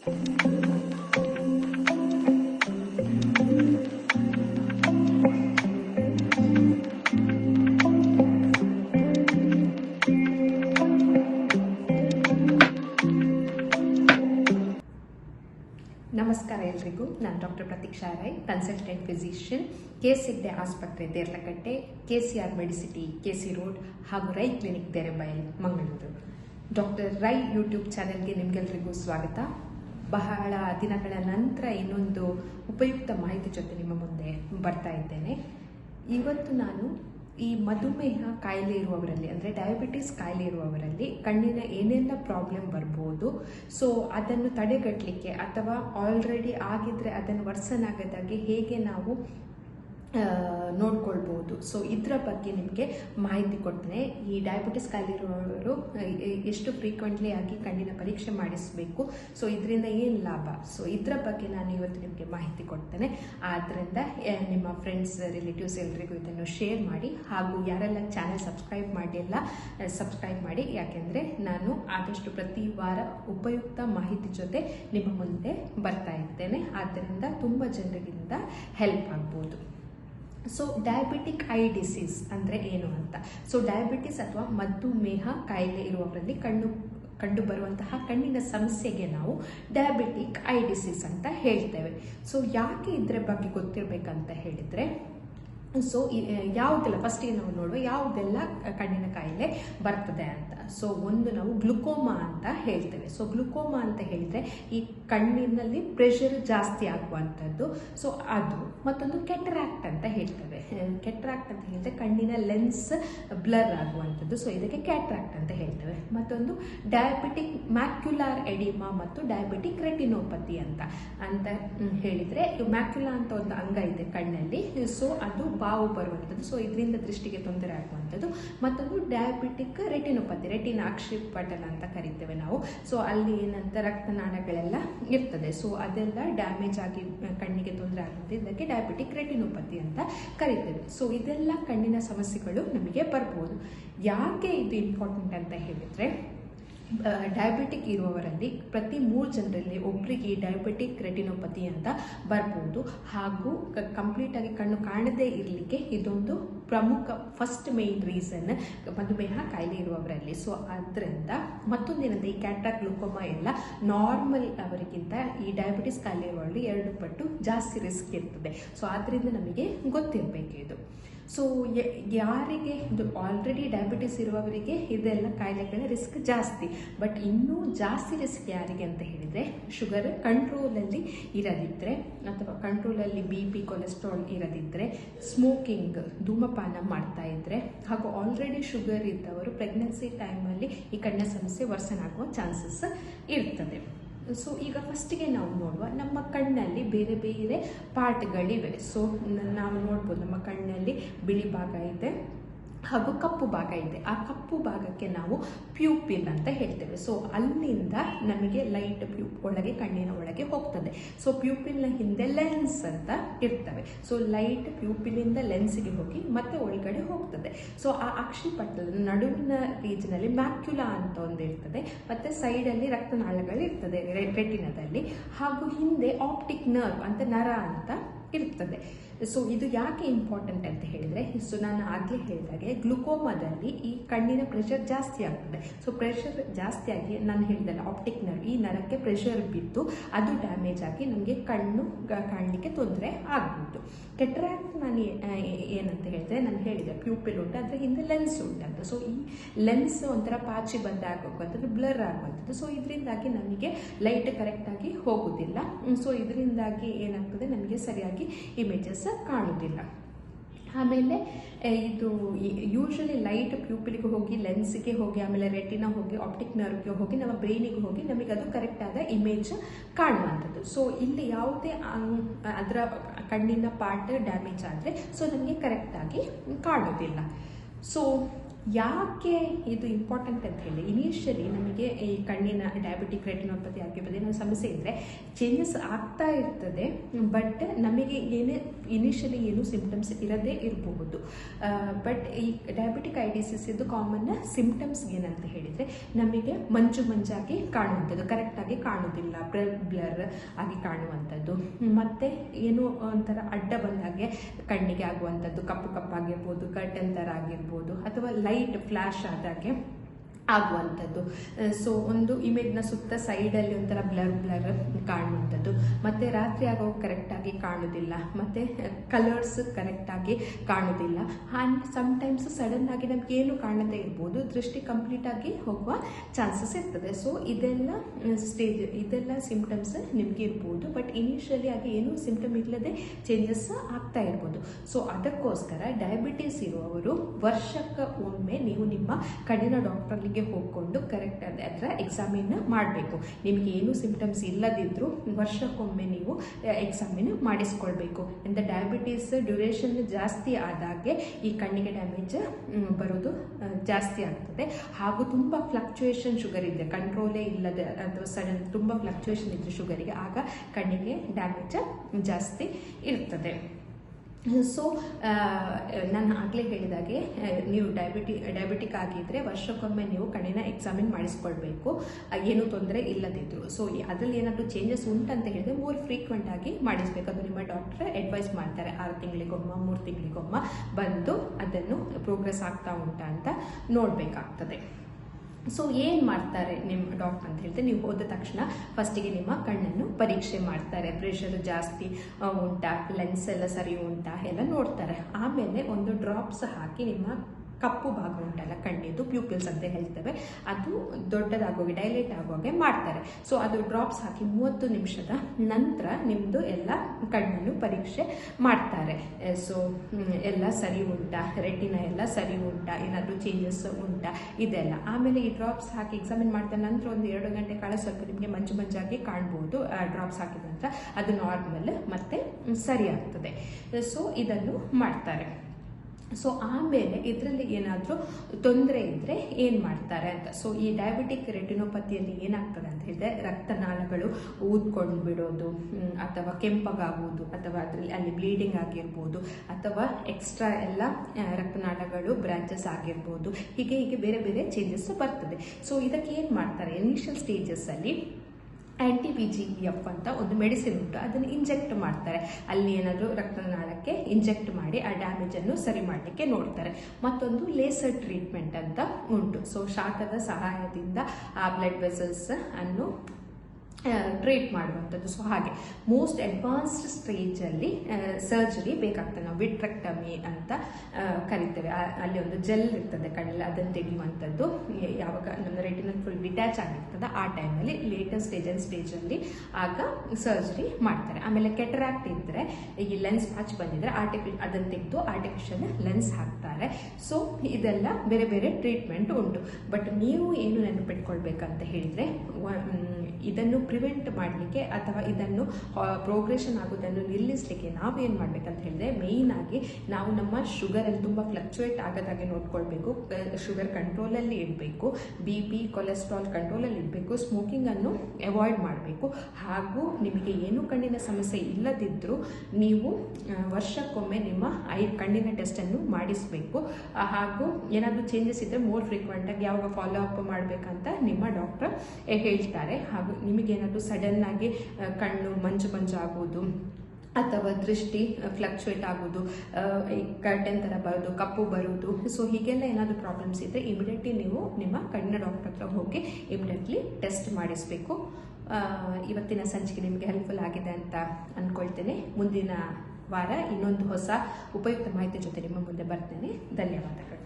ನಮಸ್ಕಾರ ಎಲ್ರಿಗೂ. ನಾನು doctor Prateeksha Rai consultant physician K ಸಿಗ್ಡೆ ಆಸ್ಪತ್ರೆ Deralakatte K C R Medicity, K C road ಹಾಗೂ Rai clinic Terebail Mangaluru. Doctor Rai YouTube ಚಾನೆಲ್ಗೆ ನಿಮಗೆಲ್ರಿಗೂ ಸ್ವಾಗತ. ಬಹಳ ದಿನಗಳ ನಂತರ ಇನ್ನೊಂದು ಉಪಯುಕ್ತ ಮಾಹಿತಿ ಜೊತೆ ನಿಮ್ಮ ಮುಂದೆ ಬರ್ತಾ ಇದ್ದೇನೆ. ಇವತ್ತು ನಾನು ಈ ಮಧುಮೇಹ ಕಾಯಿಲೆ ಇರುವವರಲ್ಲಿ, ಅಂದರೆ ಡಯಾಬಿಟಿಸ್ ಕಾಯಿಲೆ ಇರುವವರಲ್ಲಿ ಕಣ್ಣಿನ ಏನೆಲ್ಲ ಪ್ರಾಬ್ಲಮ್ ಬರ್ಬೋದು ಸೊ ಅದನ್ನು ತಡೆಗಟ್ಟಲಿಕ್ಕೆ ಅಥವಾ ಆಲ್ರೆಡಿ ಆಗಿದ್ದರೆ ಅದನ್ನು ವರ್ಸನ್ ಆಗದಾಗೆ ಹೇಗೆ ನಾವು ನೋಡ್ಕೊಳ್ಬೋದು. ಸೊ ಇದರ ಬಗ್ಗೆ ನಿಮಗೆ ಮಾಹಿತಿ ಕೊಡ್ತೇನೆ. ಈ ಡಯಾಬಿಟಿಸ್ ಕಾಯಿಲೆ ಎಷ್ಟು ಫ್ರೀಕ್ವೆಂಟ್ಲಿ ಆಗಿ ಕಣ್ಣಿನ ಪರೀಕ್ಷೆ ಮಾಡಿಸಬೇಕು. ಸೊ ಇದರಿಂದ ಏನು ಲಾಭ? ಸೊ ಇದರ ಬಗ್ಗೆ ನಾನು ಇವತ್ತು ನಿಮಗೆ ಮಾಹಿತಿ ಕೊಡ್ತೇನೆ. ಆದ್ದರಿಂದ ನಿಮ್ಮ ಫ್ರೆಂಡ್ಸ್ ರಿಲೇಟಿವ್ಸ್ ಎಲ್ರಿಗೂ ಇದನ್ನು ಶೇರ್ ಮಾಡಿ. ಹಾಗೂ ಯಾರೆಲ್ಲ ಚಾನೆಲ್ ಸಬ್ಸ್ಕ್ರೈಬ್ ಮಾಡಿಲ್ಲ ಸಬ್ಸ್ಕ್ರೈಬ್ ಮಾಡಿ. ಯಾಕೆಂದರೆ ನಾನು ಆದಷ್ಟು ಪ್ರತಿ ವಾರ ಉಪಯುಕ್ತ ಮಾಹಿತಿ ಜೊತೆ ನಿಮ್ಮ ಮುಂದೆ ಬರ್ತಾ ಇರ್ತೇನೆ. ಆದ್ದರಿಂದ ತುಂಬ ಜನರಿಂದ ಹೆಲ್ಪ್ ಆಗ್ಬೋದು. ಸೊ ಡಯಾಬಿಟಿಕ್ ಐ ಡಿಸೀಸ್ ಅಂದರೆ ಏನು ಅಂತ? ಸೊ ಡಯಾಬಿಟಿಸ್ ಅಥವಾ ಮಧುಮೇಹ ಕಾಯಿಲೆ ಇರುವವರಲ್ಲಿ ಕಣ್ಣು ಕಂಡು ಬರುವಂತಹ ಕಣ್ಣಿನ ಸಮಸ್ಯೆಗೆ ನಾವು ಡಯಾಬಿಟಿಕ್ ಐ ಡಿಸೀಸ್ ಅಂತ ಹೇಳ್ತೇವೆ. ಸೊ ಯಾಕೆ ಇದರ ಬಗ್ಗೆ ಗೊತ್ತಿರಬೇಕಂತ ಹೇಳಿದರೆ ಸೊ ಯಾವುದೆಲ್ಲ ಫಸ್ಟಿಗೆ ನಾವು ನೋಡುವ, ಯಾವುದೆಲ್ಲ ಕಣ್ಣಿನ ಕಾಯಿಲೆ ಬರ್ತದೆ ಅಂತ. ಸೊ ಒಂದು ನಾವು ಗ್ಲುಕೋಮಾ ಅಂತ ಹೇಳ್ತೇವೆ. ಸೊ ಗ್ಲುಕೋಮಾ ಅಂತ ಹೇಳಿದರೆ ಈ ಕಣ್ಣಿನಲ್ಲಿ ಪ್ರೆಷರ್ ಜಾಸ್ತಿ ಆಗುವಂಥದ್ದು. ಸೊ ಅದು. ಮತ್ತೊಂದು ಕೆಟ್ರಾಕ್ಟ್ ಅಂತ ಹೇಳ್ತೇವೆ. ಕೆಟ್ರಾಕ್ಟ್ ಅಂತ ಹೇಳಿದ್ರೆ ಕಣ್ಣಿನ ಲೆನ್ಸ್ ಬ್ಲರ್ ಆಗುವಂಥದ್ದು. ಸೊ ಇದಕ್ಕೆ ಕ್ಯಾಟ್ರಾಕ್ಟ್ ಅಂತ ಹೇಳ್ತೇವೆ. ಮತ್ತೊಂದು ಡಯಾಬಿಟಿಕ್ ಮ್ಯಾಕ್ಯುಲಾರ್ ಎಡಿಮಾ ಮತ್ತು ಡಯಾಬಿಟಿಕ್ ರೆಟಿನೋಪತಿ ಅಂತ. ಅಂತ ಹೇಳಿದರೆ ಹೇಳಿದ್ರೆ ಮ್ಯಾಕ್ಯುಲಾ ಅಂತ ಒಂದು ಅಂಗ ಇದೆ ಕಣ್ಣಲ್ಲಿ. ಸೊ ಅದು ಬಾವು ಬರುವಂಥದ್ದು. ಸೊ ಇದರಿಂದ ದೃಷ್ಟಿಗೆ ತೊಂದರೆ ಆಗುವಂಥದ್ದು. ಮತ್ತೊಂದು ಡಯಾಬಿಟಿಕ್ ರೆಟಿನೋಪತಿ ರೆಟಿನ ಅಕ್ಷಿಪಟಲ ಅಂತ ಕರಿತೇವೆ ನಾವು. ಸೊ ಅಲ್ಲಿ ಏನಂತ ರಕ್ತನಾಳಗಳೆಲ್ಲ ಇರ್ತದೆ. ಸೊ ಅದೆಲ್ಲ ಡ್ಯಾಮೇಜ್ ಆಗಿ ಕಣ್ಣಿಗೆ ತೊಂದರೆ ಆಗುತ್ತೆ ಇದಕ್ಕೆ ಡಯಾಬಿಟಿಕ್ ರೆಟಿನೋಪತಿ ಅಂತ ಕರಿತೇವೆ. ಸೊ ಇದೆಲ್ಲ ಕಣ್ಣಿನ ಸಮಸ್ಯೆಗಳು ನಮಗೆ ಬರ್ಬೋದು. ಯಾಕೆ ಇದು ಇಂಪಾರ್ಟೆಂಟ್ ಅಂತ ಹೇಳಿದ್ರೆ ಡಯಾಬಿಟಿಕ್ ಇರುವವರಲ್ಲಿ ಪ್ರತಿ ಮೂರು ಜನರಲ್ಲಿ ಒಬ್ಬರಿಗೆ ಡಯಾಬಿಟಿಕ್ ರೆಟಿನೋಪತಿ ಅಂತ ಬರ್ಬೋದು. ಹಾಗೂ ಕಂಪ್ಲೀಟಾಗಿ ಕಣ್ಣು ಕಾಣದೇ ಇರಲಿಕ್ಕೆ ಇದೊಂದು ಪ್ರಮುಖ ಫಸ್ಟ್ ಮೇನ್ ರೀಸನ್ ಮಧುಮೇಹ ಕಾಯಿಲೆ ಇರುವವರಲ್ಲಿ. ಸೊ ಅದರಿಂದ ಮತ್ತೊಂದೇನಂದ್ರೆ ಈ ಕ್ಯಾಟ್ರಾಕ್ ಗ್ಲುಕೋಮಾ ಎಲ್ಲ ನಾರ್ಮಲ್ ಅವರಿಗಿಂತ ಈ ಡಯಾಬಿಟಿಸ್ ಕಾಯಿಲೆ ಇರುವವರಲ್ಲಿ ಎರಡು ಪಟ್ಟು ಜಾಸ್ತಿ ರಿಸ್ಕ್ ಇರ್ತದೆ. ಸೊ ಆದ್ದರಿಂದ ನಮಗೆ ಗೊತ್ತಿರಬೇಕು ಇದು. ಸೊ ಯಾರಿಗೆ, ಇದು ಆಲ್ರೆಡಿ ಡಯಾಬಿಟಿಸ್ ಇರುವವರಿಗೆ ಇದೆಲ್ಲ ಕಾಯಿಲೆಗಳ ರಿಸ್ಕ್ ಜಾಸ್ತಿ. ಬಟ್ ಇನ್ನೂ ಜಾಸ್ತಿ ರಿಸ್ಕ್ ಯಾರಿಗೆ ಅಂತ ಹೇಳಿದರೆ ಶುಗರ್ ಕಂಟ್ರೋಲಲ್ಲಿ ಇರದಿದ್ದರೆ ಅಥವಾ ಕಂಟ್ರೋಲಲ್ಲಿ ಬಿ ಪಿ ಕೊಲೆಸ್ಟ್ರಾಲ್ ಇರದಿದ್ದರೆ ಸ್ಮೋಕಿಂಗ್ ಧೂಮಪಾನ ಮಾಡ್ತಾ ಇದ್ದರೆ ಹಾಗೂ ಆಲ್ರೆಡಿ ಶುಗರ್ ಇದ್ದವರು ಪ್ರೆಗ್ನೆನ್ಸಿ ಟೈಮಲ್ಲಿ ಈ ಕಣ್ಣ ಸಮಸ್ಯೆ ವರ್ಸನ್ ಆಗುವ ಚಾನ್ಸಸ್ ಇರ್ತದೆ. ಸೊ ಈಗ ಫಸ್ಟಿಗೆ ನಾವು ನೋಡುವ ನಮ್ಮ ಕಣ್ಣಲ್ಲಿ ಬೇರೆ ಬೇರೆ ಪಾರ್ಟ್ಗಳಿವೆ. ಸೊ ನಾವು ನೋಡ್ಬೋದು ನಮ್ಮ ಕಣ್ಣಲ್ಲಿ ಬಿಳಿ ಭಾಗ ಇದೆ. ಹಾಗೂ ಕಪ್ಪು ಭಾಗ ಇದೆ. ಆ ಕಪ್ಪು ಭಾಗಕ್ಕೆ ನಾವು ಪ್ಯೂಪಿಲ್ ಅಂತ ಹೇಳ್ತೇವೆ. ಸೊ ಅಲ್ಲಿಂದ ನಮಗೆ ಲೈಟ್ ಪ್ಯೂಪ್ ಒಳಗೆ, ಕಣ್ಣಿನ ಒಳಗೆ ಹೋಗ್ತದೆ. ಸೊ ಪ್ಯೂಪಿಲ್ನ ಹಿಂದೆ ಲೆನ್ಸ್ ಅಂತ ಇರ್ತವೆ. ಸೊ ಲೈಟ್ ಪ್ಯೂಪಿಲಿಂದ ಲೆನ್ಸ್ಗೆ ಹೋಗಿ ಮತ್ತೆ ಒಳಗಡೆ ಹೋಗ್ತದೆ. ಸೊ ಆ ಅಕ್ಷಿಪಟ್ಟದ ನಡುವಿನ ರೀಜನಲ್ಲಿ ಮ್ಯಾಕ್ಯುಲಾ ಅಂತ ಒಂದು ಇರ್ತದೆ. ಮತ್ತೆ ಸೈಡಲ್ಲಿ ರಕ್ತನಾಳಗಳು ಇರ್ತದೆ ರೆಟಿನದಲ್ಲಿ ಹಾಗೂ ಹಿಂದೆ ಆಪ್ಟಿಕ್ ನರ್ವ್ ಅಂತ ನರ ಅಂತ ಇರ್ತದೆ. ಸೊ ಇದು ಯಾಕೆ ಇಂಪಾರ್ಟೆಂಟ್ ಅಂತ ಹೇಳಿದರೆ ಸೊ ನಾನು ಆಗಲೇ ಹೇಳಿದಾಗೆ, ಗ್ಲುಕೋಮಾದಲ್ಲಿ ಈ ಕಣ್ಣಿನ ಪ್ರೆಷರ್ ಜಾಸ್ತಿ ಆಗ್ತದೆ. ಸೊ ಪ್ರೆಷರ್ ಜಾಸ್ತಿ ಆಗಿ ನಾನು ಹೇಳಿದಲ್ಲ ಆಪ್ಟಿಕ್ ನರ್ವ್ ಈ ನರಕ್ಕೆ ಪ್ರೆಷರ್ ಬಿದ್ದು ಅದು ಡ್ಯಾಮೇಜ್ ಆಗಿ ನಮಗೆ ಕಣ್ಣು ಕಾಣಲಿಕ್ಕೆ ತೊಂದರೆ ಆಗ್ಬೋದು. ಕೆಟ್ರಾಕ್ಟ್ ನಾನು ಏನಂತ ಹೇಳಿದ್ರೆ, ನಾನು ಹೇಳಿದೆ ಪ್ಯೂಪಿಲ್ ಉಂಟು, ಅದರ ಹಿಂದೆ ಲೆನ್ಸ್ ಉಂಟಂತ ಸೊ ಈ ಲೆನ್ಸ್ ಒಂಥರ ಪಾಚಿ ಬಂದಾಗುವಂಥದ್ದು ಬ್ಲರ್ ಆಗುವಂಥದ್ದು. ಸೊ ಇದರಿಂದಾಗಿ ನಮಗೆ ಲೈಟ್ ಕರೆಕ್ಟಾಗಿ ಹೋಗುವುದಿಲ್ಲ ಸೊ ಇದರಿಂದಾಗಿ ಏನಾಗ್ತದೆ, ನಮಗೆ ಸರಿಯಾಗಿ ಇಮೇಜಸ್ ಕಾಣುವುದಿಲ್ಲ. ಆಮೇಲೆ ಇದು ಯೂಶಲಿ ಲೈಟ್ ಪ್ಯೂಪಿಲಿಗೆ ಹೋಗಿ ಲೆನ್ಸ್ಗೆ ಹೋಗಿ, ಆಮೇಲೆ ರೆಟಿನ ಹೋಗಿ ಆಪ್ಟಿಕ್ ನರ್ವ್ಗೆ ಹೋಗಿ, ನಮ್ಮ ಬ್ರೈನಿಗೆ ಹೋಗಿ ನಮಗೆ ಅದು ಕರೆಕ್ಟಾದ ಇಮೇಜ್ ಕಾಣುವಂಥದ್ದು. ಸೊ ಇಲ್ಲಿ ಯಾವುದೇ ಅದರ ಕಣ್ಣಿನ ಪಾರ್ಟ್ ಡ್ಯಾಮೇಜ್ ಆದರೆ ಸೊ ನಮಗೆ ಕರೆಕ್ಟಾಗಿ ಕಾಣೋದಿಲ್ಲ ಸೊ ಯಾಕೆ ಇದು ಇಂಪಾರ್ಟೆಂಟ್ ಅಂತ ಹೇಳಿ ಇನಿಷಿಯಲಿ ನಮಗೆ ಈ ಕಣ್ಣಿನ ಡಯಾಬಿಟಿಕ್ ರೆಟಿನೋಪತಿ ಆಗಿರ್ಬೋದು ಏನೋ ಸಮಸ್ಯೆ ಇದ್ದರೆ ಚೇಂಜಸ್ ಆಗ್ತಾ ಇರ್ತದೆ ಬಟ್ ನಮಗೆ ಏನೇ ಇನಿಷಿಯಲಿ ಏನು ಸಿಂಪ್ಟಮ್ಸ್ ಇರದೇ ಇರಬಹುದು. ಬಟ್ ಈ ಡಯಾಬಿಟಿಕ್ ಐಡಿಸಿಸ್ ಇದು ಕಾಮನ್ ಸಿಂಪ್ಟಮ್ಸ್ ಏನಂತ ಹೇಳಿದರೆ, ನಮಗೆ ಮಂಜು ಮಂಜಾಗಿ ಕಾಣುವಂಥದ್ದು ಕರೆಕ್ಟಾಗಿ ಕಾಣುವುದಿಲ್ಲ ಬ್ಲರ್ ಬ್ಲರ್ ಆಗಿ ಕಾಣುವಂಥದ್ದು. ಮತ್ತು ಏನು ಒಂಥರ ಅಡ್ಡ ಬಂದಾಗೆ ಕಣ್ಣಿಗೆ ಆಗುವಂಥದ್ದು, ಕಪ್ಪು ಕಪ್ಪಾಗಿರ್ಬೋದು ಕಟ್ ಥರ ಆಗಿರ್ಬೋದು, ಅಥವಾ ಲೈಟ್ ಫ್ಲ್ಯಾಶ್ ಆದಾಗೆ ಆಗುವಂಥದ್ದು. ಸೊ ಒಂದು ಇಮೇಜ್ನ ಸುತ್ತ ಸೈಡಲ್ಲಿ ಒಂಥರ ಬ್ಲರ್ ಬ್ಲರ್ ಕಾಣುವಂಥದ್ದು. ಮತ್ತು ರಾತ್ರಿ ಆಗೋ ಕರೆಕ್ಟಾಗಿ ಕಾಣೋದಿಲ್ಲ. ಮತ್ತು ಕಲರ್ಸ್ ಕರೆಕ್ಟಾಗಿ ಕಾಣುವುದಿಲ್ಲ ಆ್ಯಂಡ್ ಸಮ್ಟೈಮ್ಸ್ ಸಡನ್ನಾಗಿ ನಮ್ಗೆ ಏನು ಕಾಣದೇ ಇರ್ಬೋದು, ದೃಷ್ಟಿ ಕಂಪ್ಲೀಟಾಗಿ ಹೋಗುವ ಚಾನ್ಸಸ್ ಇರ್ತದೆ. ಸೊ ಇದೆಲ್ಲ ಸ್ಟೇಜ್ ಇದೆಲ್ಲ ಸಿಂಪ್ಟಮ್ಸ್ ನಿಮಗೆ ಇರ್ಬೋದು. ಬಟ್ ಇನಿಷಿಯಲಿ ಆಗಿ ಏನೂ ಸಿಂಪ್ಟಮ್ ಇಲ್ಲದೆ ಚೇಂಜಸ್ ಆಗ್ತಾ ಇರ್ಬೋದು. ಸೊ ಅದಕ್ಕೋಸ್ಕರ ಡಯಾಬಿಟೀಸ್ ಇರುವವರು ವರ್ಷಕ್ಕೆ ಒಮ್ಮೆ ನೀವು ನಿಮ್ಮ ಕಣ್ಣಿನ ಡಾಕ್ಟರ್ಗೆ ಹೋಗ್ಕೊಂಡು ಕರೆಕ್ಟ್ ಅದರ ಎಕ್ಸಾಮಿನ ಮಾಡಬೇಕು. ನಿಮಗೆ ಏನು ಸಿಂಪ್ಟಮ್ಸ್ ಇಲ್ಲದಿದ್ದರೂ ವರ್ಷಕ್ಕೊಮ್ಮೆ ನೀವು ಎಕ್ಸಾಮಿನ ಮಾಡಿಸ್ಕೊಳ್ಬೇಕು. ಅಂತ ಡಯಾಬಿಟೀಸ್ ಡ್ಯೂರೇಷನ್ ಜಾಸ್ತಿ ಆದಾಗೆ ಈ ಕಣ್ಣಿಗೆ ಡ್ಯಾಮೇಜ್ ಬರೋದು ಜಾಸ್ತಿ ಆಗ್ತದೆ. ಹಾಗೂ ತುಂಬ ಫ್ಲಕ್ಚುಯೇಷನ್ ಶುಗರ್ ಇದೆ. ಕಂಟ್ರೋಲೇ ಇಲ್ಲದೆ ಅಥವಾ ಸಡನ್ ತುಂಬ ಫ್ಲಕ್ಚುಯೇಷನ್ ಇದ್ದರೆ ಶುಗರಿಗೆ ಆಗ ಕಣ್ಣಿಗೆ ಡ್ಯಾಮೇಜ್ ಜಾಸ್ತಿ ಇರ್ತದೆ. ಸೊ ನಾನು ಆಗಲೇ ಹೇಳಿದಾಗೆ ನೀವು ಡಯಾಬಿಟಿ ಡಯಾಬಿಟಿಕ್ ಆಗಿದ್ದರೆ ವರ್ಷಕ್ಕೊಮ್ಮೆ ನೀವು ಕಣ್ಣಿನ ಎಕ್ಸಾಮಿನ್ ಮಾಡಿಸ್ಕೊಳ್ಬೇಕು. ಏನು ಏನೂ ತೊಂದರೆ ಇಲ್ಲದಿದ್ದರು ಸೊ ಅದರಲ್ಲಿ ಏನಾದರೂ ಚೇಂಜಸ್ ಉಂಟಂತ ಹೇಳಿದ್ರೆ ಮೋರ್ ಫ್ರೀಕ್ವೆಂಟಾಗಿ ಮಾಡಿಸ್ಬೇಕು. ಅದು ನಿಮ್ಮ ಡಾಕ್ಟ್ರ್ ಅಡ್ವೈಸ್ ಮಾಡ್ತಾರೆ. ಆರು ತಿಂಗಳಿಗೊಮ್ಮ, ಮೂರು ತಿಂಗಳಿಗೊಮ್ಮ ಬಂದು ಅದನ್ನು ಪ್ರೋಗ್ರೆಸ್ ಆಗ್ತಾ ಉಂಟಾ ಅಂತ ನೋಡಬೇಕಾಗ್ತದೆ. ಸೊ ಏನು ಮಾಡ್ತಾರೆ ನಿಮ್ಮ ಡಾಕ್ಟರ್ ಅಂತ ಹೇಳಿದ್ರೆ ನೀವು ಹೋದ ತಕ್ಷಣ ಫಸ್ಟಿಗೆ ನಿಮ್ಮ ಕಣ್ಣನ್ನು ಪರೀಕ್ಷೆ ಮಾಡ್ತಾರೆ. ಪ್ರೆಷರ್ ಜಾಸ್ತಿ ಉಂಟಾ ಲೆನ್ಸ್ ಎಲ್ಲ ಸರಿ ಉಂಟಾ, ಎಲ್ಲ ನೋಡ್ತಾರೆ. ಆಮೇಲೆ ಒಂದು ಡ್ರಾಪ್ಸ್ ಹಾಕಿ ನಿಮ್ಮ ಕಪ್ಪು ಭಾಗ ಉಂಟಲ್ಲ, ಕಣ್ಣಿದ್ದು ಪ್ಯೂಪಿಲ್ಸ್ ಅಂತ ಹೇಳ್ತೇವೆ. ಅದು ದೊಡ್ಡದಾಗೋಗಿ ಡೈಲೇಟ್ ಆಗೋಗೆ ಮಾಡ್ತಾರೆ. ಸೊ ಅದು ಡ್ರಾಪ್ಸ್ ಹಾಕಿ ಮೂವತ್ತು ನಿಮಿಷದ ನಂತರ ನಿಮ್ಮದು ಎಲ್ಲ ಕಣ್ಣನ್ನು ಪರೀಕ್ಷೆ ಮಾಡ್ತಾರೆ. ಸೊ ಎಲ್ಲ ಸರಿ ಉಂಟಾ ರೆಟಿನ ಎಲ್ಲ ಸರಿ ಉಂಟಾ, ಏನಾದರೂ ಚೇಂಜಸ್ ಉಂಟಾ, ಇದೆಲ್ಲ. ಆಮೇಲೆ ಈ ಡ್ರಾಪ್ಸ್ ಹಾಕಿ ಎಕ್ಸಾಮಿನ್ ಮಾಡಿದ ನಂತರ ಒಂದು ಎರಡು ಗಂಟೆ ಕಾಲ ಸ್ವಲ್ಪ ನಿಮಗೆ ಮಂಜು ಮಂಜಾಗಿ ಕಾಣ್ಬೋದು ಡ್ರಾಪ್ಸ್ ಹಾಕಿದ ನಂತರ. ಅದು ನಾರ್ಮಲ್ ಮತ್ತೆ ಸರಿ ಆಗ್ತದೆ. ಸೊ ಇದನ್ನು ಮಾಡ್ತಾರೆ. ಸೊ ಆಮೇಲೆ ಇದರಲ್ಲಿ ಏನಾದರೂ ತೊಂದರೆ ಇದ್ದರೆ ಏನು ಮಾಡ್ತಾರೆ ಅಂತ. ಸೊ ಈ ಡಯಾಬಿಟಿಕ್ ರೆಟಿನೋಪತಿಯಲ್ಲಿ ಏನಾಗ್ತದೆ ಅಂತ ಹೇಳಿದ್ರೆ ರಕ್ತನಾಳಗಳು ಊದ್ಕೊಂಡು ಬಿಡೋದು ಅಥವಾ ಕೆಂಪಗಾಗುವುದು, ಅಥವಾ ಅದರಲ್ಲಿ ಅಲ್ಲಿ ಬ್ಲೀಡಿಂಗ್ ಆಗಿರ್ಬೋದು, ಅಥವಾ ಎಕ್ಸ್ಟ್ರಾ ಎಲ್ಲ ರಕ್ತನಾಳಗಳು ಬ್ರಾಂಚಸ್ ಆಗಿರ್ಬೋದು, ಹೀಗೆ ಹೀಗೆ ಬೇರೆ ಬೇರೆ ಚೇಂಜಸ್ ಬರ್ತದೆ. ಸೊ ಇದಕ್ಕೆ ಏನು ಮಾಡ್ತಾರೆ? ಇನಿಷಿಯಲ್ ಸ್ಟೇಜಸ್ಸಲ್ಲಿ ಆ್ಯಂಟಿ ಬಿ ಜಿ ಎಫ್ ಅಂತ ಒಂದು ಮೆಡಿಸಿನ್ ಉಂಟು. ಅದನ್ನು ಇಂಜೆಕ್ಟ್ ಮಾಡ್ತಾರೆ. ಅಲ್ಲಿ ಏನಾದರೂ ರಕ್ತನಾಳಕ್ಕೆ ಇಂಜೆಕ್ಟ್ ಮಾಡಿ ಆ ಡ್ಯಾಮೇಜನ್ನು ಸರಿ ಮಾಡಲಿಕ್ಕೆ ನೋಡ್ತಾರೆ. ಮತ್ತೊಂದು ಲೇಸರ್ ಟ್ರೀಟ್ಮೆಂಟ್ ಅಂತ ಉಂಟು. ಸೊ ಶಾಖದ ಸಹಾಯದಿಂದ ಆ ಬ್ಲಡ್ ವೆಸಲ್ಸ್ ಅನ್ನು ಟ್ರೀಟ್ ಮಾಡುವಂಥದ್ದು. ಸೊ ಹಾಗೆ. ಮೋಸ್ಟ್ ಅಡ್ವಾನ್ಸ್ಡ್ ಸ್ಟೇಜಲ್ಲಿ ಸರ್ಜರಿ ಬೇಕಾಗ್ತದೆ. ನಾವು ವಿಟ್ರೆಕ್ಟಮಿ ಅಂತ ಕರಿತೇವೆ. ಅಲ್ಲಿ ಒಂದು ಜೆಲ್ ಇರ್ತದೆ ಕಣ್ಣಲ್ಲಿ. ಅದನ್ನು ತೆಗೆಯುವಂಥದ್ದು. ಯಾವಾಗ ನಮ್ಮ ರೆಟಿನಲ್ ಫುಲ್ ಡಿಟ್ಯಾಚ್ ಆಗಿರ್ತದೆ, ಆ ಟೈಮಲ್ಲಿ ಲೇಟೆಸ್ಟ್ ಸ್ಟೇಜ್ ಸ್ಟೇಜಲ್ಲಿ ಆಗ ಸರ್ಜರಿ ಮಾಡ್ತಾರೆ. ಆಮೇಲೆ ಕೆಟರಾಕ್ಟ್ ಇದ್ದರೆ, ಈ ಲೆನ್ಸ್ ಪ್ಯಾಚ್ ಬಂದಿದ್ರೆ ಆರ್ಟಿಫಿ ಅದನ್ನು ತೆಗೆದು ಆರ್ಟಿಫಿಷಿಯಲ್ ಲೆನ್ಸ್ ಹಾಕ್ತಾರೆ. ಸೊ ಇದೆಲ್ಲ ಬೇರೆ ಬೇರೆ ಟ್ರೀಟ್ಮೆಂಟ್ ಉಂಟು. ಬಟ್ ನೀವು ಏನು ನೆನಪಿಟ್ಕೊಳ್ಬೇಕಂತ ಹೇಳಿದರೆ ಇದನ್ನು ಪ್ರಿವೆಂಟ್ ಮಾಡಲಿಕ್ಕೆ ಅಥವಾ ಇದನ್ನು ಪ್ರೋಗ್ರೆಷನ್ ಆಗೋದನ್ನು ನಿಲ್ಲಿಸಲಿಕ್ಕೆ ನಾವು ಏನು ಮಾಡಬೇಕಂತ ಹೇಳಿದ್ರೆ ಮೇಯ್ನ್ ಆಗಿ ನಾವು ನಮ್ಮ ಶುಗರಲ್ಲಿ ತುಂಬ ಫ್ಲಕ್ಚುಯೇಟ್ ಆಗದಾಗೆ ನೋಡ್ಕೊಳ್ಬೇಕು. ಶುಗರ್ ಕಂಟ್ರೋಲಲ್ಲಿ ಇಡಬೇಕು. ಬಿ ಪಿ ಕೊಲೆಸ್ಟ್ರಾಲ್ ಕಂಟ್ರೋಲಲ್ಲಿ ಇಡಬೇಕು. ಸ್ಮೋಕಿಂಗನ್ನು ಅವಾಯ್ಡ್ ಮಾಡಬೇಕು. ಹಾಗೂ ನಿಮಗೆ ಏನು ಕಣ್ಣಿನ ಸಮಸ್ಯೆ ಇಲ್ಲದಿದ್ದರೂ ನೀವು ವರ್ಷಕ್ಕೊಮ್ಮೆ ನಿಮ್ಮ ಐ, ಕಣ್ಣಿನ ಟೆಸ್ಟನ್ನು ಮಾಡಿಸಬೇಕು. ಹಾಗೂ ಏನಾದರೂ ಚೇಂಜಸ್ ಇದ್ದರೆ ಮೋರ್ ಫ್ರೀಕ್ವೆಂಟಾಗಿ ಯಾವಾಗ ಫಾಲೋ ಅಪ್ ಮಾಡಬೇಕಂತ ನಿಮ್ಮ ಡಾಕ್ಟರ್ ಹೇಳ್ತಾರೆ. ಹಾಗೂ ನಿಮಗೇನಾದರೂ ಸಡನ್ ಆಗಿ ಕಣ್ಣು ಮಂಜು ಮಂಜು ಆಗೋದು ಅಥವಾ ದೃಷ್ಟಿ ಫ್ಲಕ್ಚುಯೇಟ್ ಆಗೋದು ಕರ್ಟನ್ ಥರ ಬರೋದು, ಕಪ್ಪು ಬರೋದು ಸೊ ಹೀಗೆಲ್ಲ ಏನಾದರೂ ಪ್ರಾಬ್ಲಮ್ಸ್ ಇದ್ದರೆ ಇಮಿಡಿಯೇಟ್ಲಿ ನೀವು ನಿಮ್ಮ ಕಣ್ಣಿನ ಡಾಕ್ಟರ್ ಹತ್ರ ಹೋಗಿ ಇಮಿಡಿಯೇಟ್ಲಿ ಟೆಸ್ಟ್ ಮಾಡಿಸಬೇಕು. ಇವತ್ತಿನ ಸಂಚಿಕೆ ನಿಮಗೆ ಹೆಲ್ಪ್ಫುಲ್ ಆಗಿದೆ ಅಂತ ಅಂದ್ಕೊಳ್ತೇನೆ ಮುಂದಿನ ವಾರ ಇನ್ನೊಂದು ಹೊಸ ಉಪಯುಕ್ತ ಮಾಹಿತಿ ಜೊತೆ ನಿಮ್ಮ ಮುಂದೆ ಬರ್ತೇನೆ. ಧನ್ಯವಾದಗಳು.